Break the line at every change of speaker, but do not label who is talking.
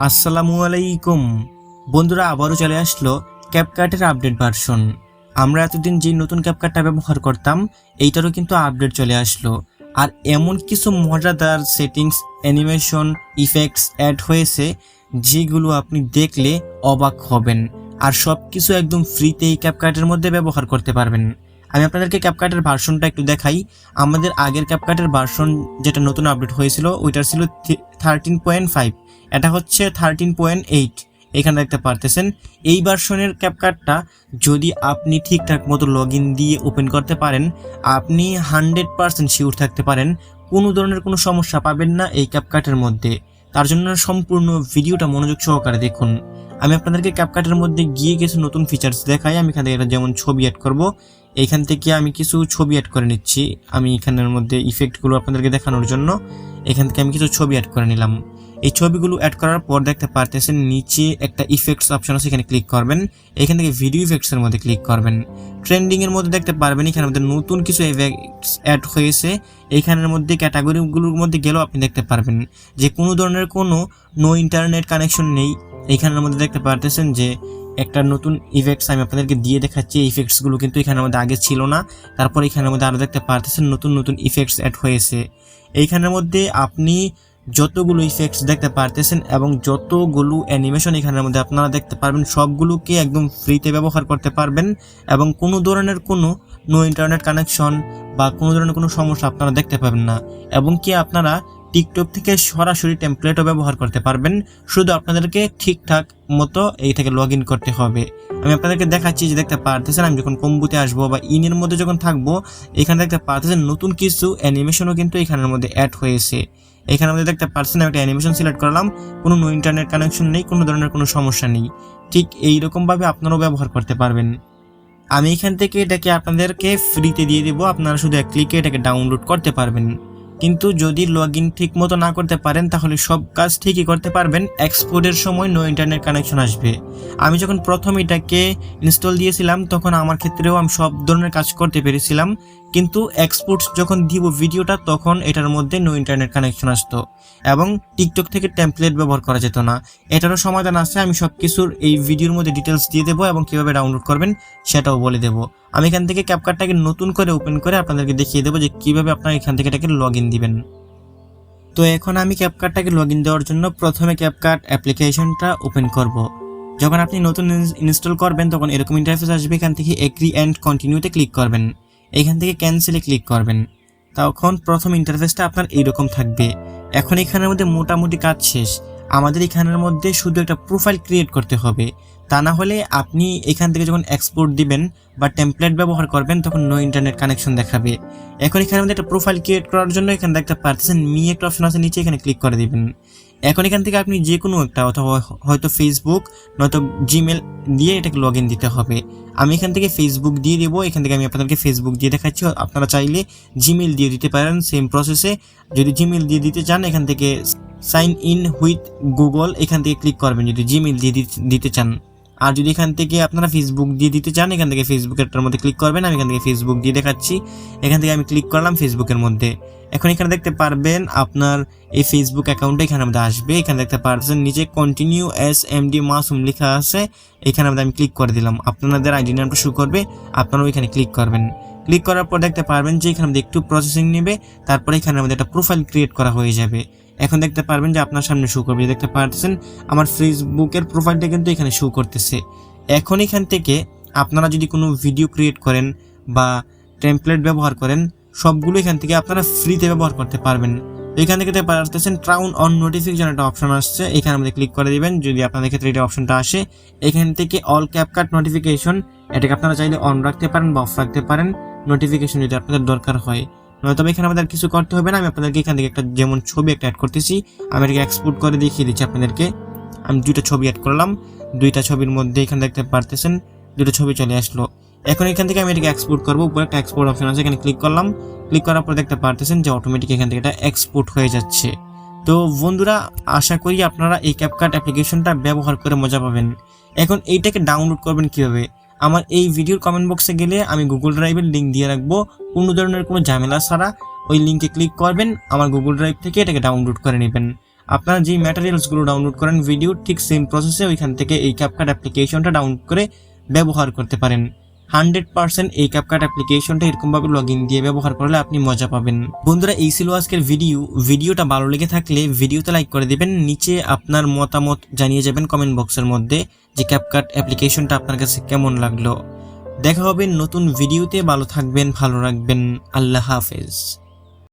আসসালামু আলাইকুম। বন্ধুরা, আবারও চলে আসলো ক্যাপকাটের আপডেট ভার্সন আমরা এতদিন যে নতুন ক্যাপকাটটা ব্যবহার করতাম, এইটারও কিন্তু আপডেট চলে আসলো। আর এমন কিছু মজাদার সেটিংস অ্যানিমেশন ইফেক্টস অ্যাড হয়েছে, যেগুলো আপনি দেখলে অবাক হবেন। আর সব কিছু একদম ফ্রিতে এই ক্যাপকাটের মধ্যে ব্যবহার করতে পারবেন। আমি আপনাদেরকে ক্যাপকাটের ভার্সনটা একটু দেখাই। আমাদের আগের ক্যাপকাটের ভার্সন যেটা নতুন আপডেট হয়েছিল, ওইটার ছিল থার্টিন পয়েন্ট ফাইভ এটা হচ্ছে থার্টিন পয়েন্ট এইট এখানে দেখতে পারতেছেন। এই ভার্সনের ক্যাপকাটটা যদি আপনি ঠিকঠাক মতো লগ দিয়ে ওপেন করতে পারেন, আপনি হান্ড্রেড পার্সেন্ট শিওর থাকতে পারেন, কোনো ধরনের কোনো সমস্যা পাবেন না এই ক্যাপকাটের মধ্যে। তার জন্য সম্পূর্ণ ভিডিওটা মনোযোগ সহকারে দেখুন। আমি আপনাদেরকে ক্যাপকাটের মধ্যে গিয়ে কিছু নতুন ফিচার্স দেখাই, আমি এখান যেমন ছবি অ্যাড করব। এইখান থেকে আমি কিছু ছবি অ্যাড করে নিচ্ছি। আমি এখানের মধ্যে ইফেক্টগুলো আপনাদেরকে দেখানোর জন্য। এখান থেকে আমি কিছু ছবি অ্যাড করে নিলাম। এই ছবিগুলো অ্যাড করার পর দেখতে পারতেছেন, নিচে একটা ইফেক্টস অপশন আছে, এখানে ক্লিক করবেন। এখান থেকে ভিডিও ইফেক্টসের মধ্যে ক্লিক করবেন। ট্রেন্ডিংয়ের মধ্যে দেখতে পারবেন, এখানের মধ্যে নতুন কিছু ইফেক্টস অ্যাড হয়েছে। এখানের মধ্যে ক্যাটাগরিগুলোর মধ্যে গেলেও আপনি দেখতে পারবেন যে কোনো ধরনের কোনো নো ইন্টারনেট কানেকশন নেই। এখানের মধ্যে দেখতে পারতেছেন যে একটা নতুন ইফেক্টস আমি আপনাদেরকে দিয়ে দেখাচ্ছি। এই ইফেক্টসগুলো কিন্তু এখানের মধ্যে আগে ছিল না। তারপর এখানের মধ্যে আরও দেখতে পারতেছেন নতুন নতুন ইফেক্টস অ্যাড হয়েছে। এইখানের মধ্যে আপনি যতগুলো ইফেক্টস দেখতে পারতেছেন এবং যতগুলো অ্যানিমেশন এখানের মধ্যে আপনারা দেখতে পারবেন, সবগুলোকে একদম ফ্রিতে ব্যবহার করতে পারবেন এবং কোনো ধরনের কোনো নো ইন্টারনেট কানেকশন বা কোনো ধরনের কোনো সমস্যা আপনারা দেখতে পাবেন না। এবং কি আপনারা টিকটক থেকে সরাসরি টেমপ্লেটও ব্যবহার করতে পারবেন। শুধু আপনাদেরকে ঠিকঠাক মতো এই থেকে লগ করতে হবে। আমি আপনাদেরকে দেখাচ্ছি যে দেখতে পারতেছেন, আমি যখন কম্বুতে আসব বা ইনের মধ্যে যখন থাকব, এখানে দেখতে পারতেছেন নতুন কিছু অ্যানিমেশনও কিন্তু এখানের মধ্যে অ্যাড হয়েছে। এখানে মধ্যে দেখতে পারছেন আমি একটা অ্যানিমেশন সিলেক্ট করলাম। কোনো ইন্টারনেট কানেকশন নেই, কোনো ধরনের কোনো সমস্যা নেই। ঠিক এইরকমভাবে আপনারাও ব্যবহার করতে পারবেন। আমি এখান থেকে এটাকে আপনাদেরকে ফ্রিতে দিয়ে দেবো। আপনারা শুধু এক ক্লিকে এটাকে ডাউনলোড করতে পারবেন। কিন্তু যদি লগ ইন ঠিক মতো না করতে পারেন, তাহলে সব কাজ ঠিকই করতে পারবেন। এক্সপোর্টের সময় নো ইন্টারনেট কানেকশন আসবে। আমি যখন প্রথম এটাকে ইনস্টল দিয়েছিলাম, তখন আমার ক্ষেত্রেও আমি সব ধরনের কাজ করতে পেরেছিলাম। কিন্তু এক্সপোর্ট যখন দিব ভিডিওটা, তখন এটার মধ্যে নো ইন্টারনেট কানেকশন আসতো এবং টিকটক থেকে টেমপ্লেট ব্যবহার করা যেত না। এটারও সমাধান আছে, আমি সব কিছুর এই ভিডিওর মধ্যে ডিটেলস দিয়ে দেবো এবং কীভাবে ডাউনলোড করবেন সেটাও বলে দেবো। আমি এখান থেকে ক্যাপকার্ডটাকে নতুন করে ওপেন করে আপনাদেরকে দেখিয়ে দেবো যে কীভাবে আপনারা এখান থেকে এটাকে লগ ইন দিবেন। তো এখন আমি ক্যাপকার্ডটাকে লগ ইন দেওয়ার জন্য প্রথমে ক্যাপকার্ড অ্যাপ্লিকেশনটা ওপেন করব। যখন আপনি নতুন ইনস্টল করবেন, তখন এরকম ইন্টারফেস আসবে, এখান থেকে এগ্রি অ্যান্ড কন্টিনিউতে ক্লিক করবেন। এখান থেকে ক্যান্সেলে ক্লিক করবেন। তখন প্রথম ইন্টারফেসটা আপনার এইরকম থাকবে। এখন এখানের মধ্যে মোটামুটি কাজ শেষ। আমাদের এখানের মধ্যে শুধু একটা প্রোফাইল ক্রিয়েট করতে হবে। তা না হলে আপনি এখান থেকে যখন এক্সপোর্ট দিবেন বা টেমপ্লেট ব্যবহার করবেন, তখন নো ইন্টারনেট কানেকশন দেখাবে। এখন এখানে মধ্যে একটা প্রোফাইল ক্রিয়েট করার জন্য এখানে একটা পারতেছেন মি একটা অপশন আছে, নিচে এখানে ক্লিক করে দিবেন। এখন এখান থেকে আপনি যে কোনো একটা, অথবা হয়তো ফেসবুক নয়তো জিমেল দিয়ে এটাকে লগ ইন দিতে হবে। আমি এখান থেকে ফেসবুক দিয়ে দেবো, এখান থেকে আমি আপনাদেরকে ফেসবুক দিয়ে দেখাচ্ছি। আপনারা চাইলে জিমেল দিয়ে দিতে পারেন সেম প্রসেসে যদি জিমেল দিয়ে দিতে চান, এখান থেকে সাইন ইন উইথ গুগল এখান থেকে ক্লিক করবেন। যদি জিমেল দিয়ে দিতে চান আর যদি এখান থেকে আপনারা ফেসবুক দিয়ে দিতে চান, এখান থেকে ফেসবুকেরটার মধ্যে ক্লিক করবেন, আমি এখান থেকে ফেসবুক দিয়ে দেখাচ্ছি। এখান থেকে আমি ক্লিক করলাম ফেসবুকের মধ্যে। এখন এখানে দেখতে পারবেন আপনার এই ফেসবুক অ্যাকাউন্টটা এখানে আমাদের আসবে। এখানে দেখতে পারছেন নিচে continue S M D Masum লেখা আছে। এখানে আমাদের আমি ক্লিক করে দিলাম। আপনাদের আইডি নামটা শু করবে, আপনারাও এখানে ক্লিক করবেন। ক্লিক করার পর দেখতে পারবেন যে এখানে আমাদের একটু প্রসেসিং নেবে, তারপরে এখানে আমাদের একটা প্রোফাইল ক্রিয়েট করা হয়ে যাবে। এখন দেখতে পারবেন যে আপনার সামনে শো করবে। দেখতে পারতেছেন, আমার ফেসবুকের প্রোফাইলটা কিন্তু এখানে শো করতেছে। এখন এখান থেকে আপনারা যদি কোনো ভিডিও ক্রিয়েট করেন বা টেমপ্লেট ব্যবহার করেন, সবগুলো এখান থেকে আপনারা ফ্রিতে ব্যবহার করতে পারবেন। এখান থেকে পারতেছেন ট্রাউন অন নোটিফিকেশন একটা অপশন আসছে। এখানে আমাদের ক্লিক করে দিবেন, যদি আপনাদের ক্ষেত্রে এটা অপশনটা আসে। এখান থেকে অল ক্যাপকাট নোটিফিকেশন এটাকে আপনারা চাইলে অন রাখতে পারেন বা অফ রাখতে পারেন। নোটিফিকেশন যদি আপনাদের দরকার হয়। তবে এখানে আমাদের কিছু করতে হবে না, আমি আপনাদেরকে এখান থেকে একটা যেমন ছবি একটা অ্যাড করতেছি। আমি এটাকে এক্সপোর্ট করে দেখিয়ে দিচ্ছি আপনাদেরকে। আমি দুইটা ছবি অ্যাড করলাম। দুইটা ছবির মধ্যে এখানে দেখতে পারতেছেন, দুটো ছবি চলে আসলো। এখন এখান থেকে আমি এটাকে এক্সপোর্ট করব। উপরে একটা এক্সপোর্ট অপশন আছে, এখানে ক্লিক করলাম। ক্লিক করার পর দেখতে পারতেছেন যে অটোমেটিক এখান থেকে এটা এক্সপোর্ট হয়ে যাচ্ছে। তো বন্ধুরা, আশা করি আপনারা এই ক্যাপকাট অ্যাপ্লিকেশনটা ব্যবহার করে মজা পাবেন। এখন এইটাকে ডাউনলোড করবেন কীভাবে? আমার এই ভিডিওর কমেন্ট বক্সে গেলে আমি গুগল ড্রাইভের লিঙ্ক দিয়ে রাখব। কোনো ধরনের কোনো ঝামেলা ছাড়া ওই লিঙ্কে ক্লিক করবেন, আমার গুগল ড্রাইভ থেকে এটাকে ডাউনলোড করে নেবেন। আপনারা যেই ম্যাটেরিয়ালসগুলো ডাউনলোড করেন ভিডিও ঠিক সেম প্রসেসে ওইখান থেকে এই ক্যাপকাট অ্যাপ্লিকেশনটা ডাউনলোড করে ব্যবহার করতে পারেন। হান্ড্রেড পার্সেন্ট এই ক্যাপকাট অ্যাপ্লিকেশনটা এরকমভাবে লগ ইন দিয়ে ব্যবহার করলে আপনি মজা পাবেন। বন্ধুরা, এই ছিল আজকের ভিডিও ভিডিওটা ভালো লেগে থাকলে ভিডিওতে লাইক করে দেবেন। নিচে আপনার মতামত জানিয়ে যাবেন কমেন্ট বক্সের মধ্যে যে ক্যাপকাট অ্যাপ্লিকেশনটা আপনার কাছে কেমন লাগল। দেখা হবে নতুন ভিডিওতে ভালো থাকবেন, ভালো রাখবেন। আল্লাহ হাফেজ।